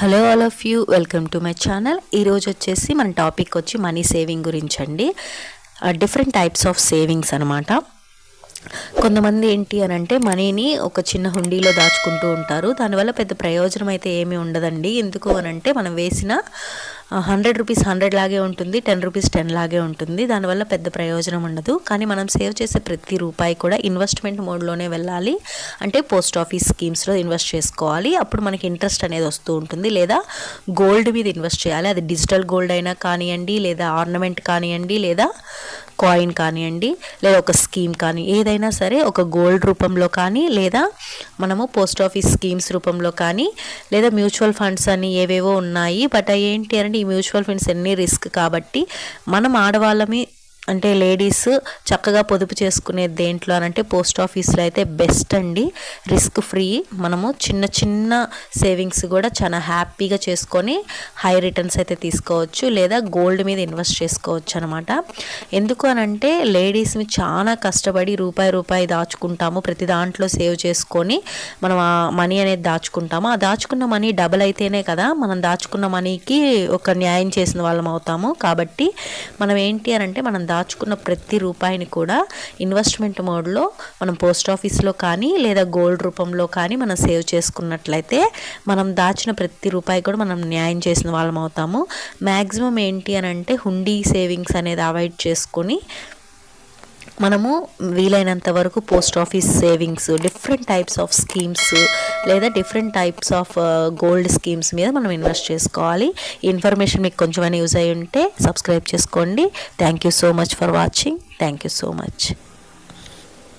Hello all of you welcome to my channel. ఈరోజు వచ్చేసి మన టాపిక్ వచ్చి మనీ సేవింగ్ గురించి అండి డిఫరెంట్ టైప్స్ ఆఫ్ సేవింగ్స్ అనమాట కొంతమంది ఏంటి అని అంటే మనీని ఒక చిన్న హుండీలో దాచుకుంటూ ఉంటారు. దానివల్ల పెద్ద ప్రయోజనం అయితే ఏమీ ఉండదండి. ఎందుకు అని అంటే మనం వేసిన హండ్రెడ్ రూపీస్ హండ్రెడ్ లాగే ఉంటుంది టెన్ రూపీస్ టెన్ లాగే ఉంటుంది. దానివల్ల పెద్ద ప్రయోజనం ఉండదు. కానీ మనం సేవ్ చేసే ప్రతి రూపాయి కూడా ఇన్వెస్ట్మెంట్ మోడ్లోనే వెళ్ళాలి. అంటే పోస్ట్ ఆఫీస్ స్కీమ్స్లో ఇన్వెస్ట్ చేసుకోవాలి. అప్పుడు మనకి ఇంట్రెస్ట్ అనేది వస్తూ ఉంటుంది. లేదా గోల్డ్ మీద ఇన్వెస్ట్ చేయాలి. అది డిజిటల్ గోల్డ్ అయినా కానివ్వండి లేదా ఆర్నమెంట్ కానివ్వండి లేదా కాయిన్ కానివ్వండి లేదా ఒక స్కీమ్ కానీ ఏదైనా సరే ఒక గోల్డ్ రూపంలో కానీ లేదా మనము పోస్ట్ ఆఫీస్ స్కీమ్స్ రూపంలో కానీ లేదా మ్యూచువల్ ఫండ్స్ అని ఏవేవో ఉన్నాయి. బట్ ఏంటి అంటే ఈ మ్యూచువల్ ఫండ్స్ ఎన్ని రిస్క్ కాబట్టి మనం ఆడవాళ్ళమి అంటే లేడీస్ చక్కగా పొదుపు చేసుకునే దేంట్లో అంటే పోస్ట్ ఆఫీస్లో అయితే బెస్ట్ అండి. Risk free. మనము చిన్న చిన్న సేవింగ్స్ కూడా చాలా హ్యాపీగా చేసుకొని హై రిటర్న్స్ అయితే తీసుకోవచ్చు లేదా గోల్డ్ మీద ఇన్వెస్ట్ చేసుకోవచ్చు అనమాట ఎందుకు అనంటే లేడీస్ని చాలా కష్టపడి రూపాయి రూపాయి దాచుకుంటాము. ప్రతి దాంట్లో సేవ్ చేసుకొని మనం ఆ మనీ అనేది దాచుకుంటాము. ఆ దాచుకున్న మనీ డబల్ అయితేనే కదా మనం దాచుకున్న మనీకి ఒక న్యాయం చేసిన వాళ్ళం అవుతాము. కాబట్టి మనం ఏంటి అని అంటే మనం దాచుకున్న ప్రతి రూపాయిని కూడా ఇన్వెస్ట్మెంట్ మోడ్లో మనం పోస్ట్ ఆఫీస్లో కానీ లేదా గోల్డ్ రూపంలో కానీ మనం సేవ్ చేసుకున్నట్లయితే మనం దాచిన ప్రతి రూపాయి కూడా మనం న్యాయం చేసిన వాళ్ళం అవుతాము. మ్యాక్సిమం ఏంటి అని అంటే హుండీ సేవింగ్స్ అనేది అవాయిడ్ చేసుకొని మనము వీలైనంత వరకు post office savings different types of schemes లేదా different types of gold schemes మీద మనం ఇన్వెస్ట్ చేసుకోవాలి. ఇన్ఫర్మేషన్ మీకు కొంచెమైనా యూజ్ అయ్యి ఉంటే సబ్స్క్రైబ్ చేసుకోండి. Thank you so much for watching thank you so much